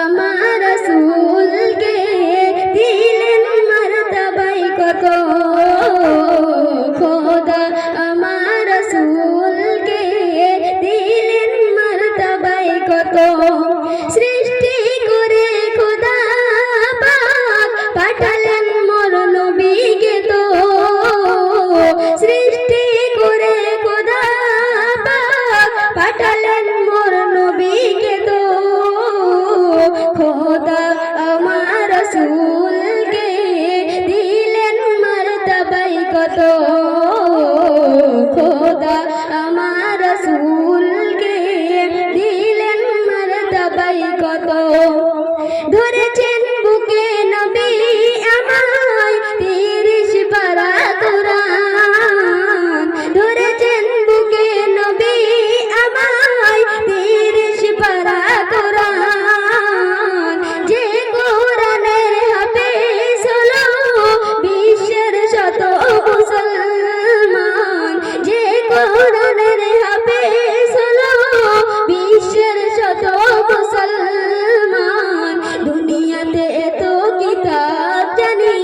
আমার রসুলকে দিলেন মারতাবাই কত খোদা আমার সুলকে দিলেন মার তাবাই কত। খোদা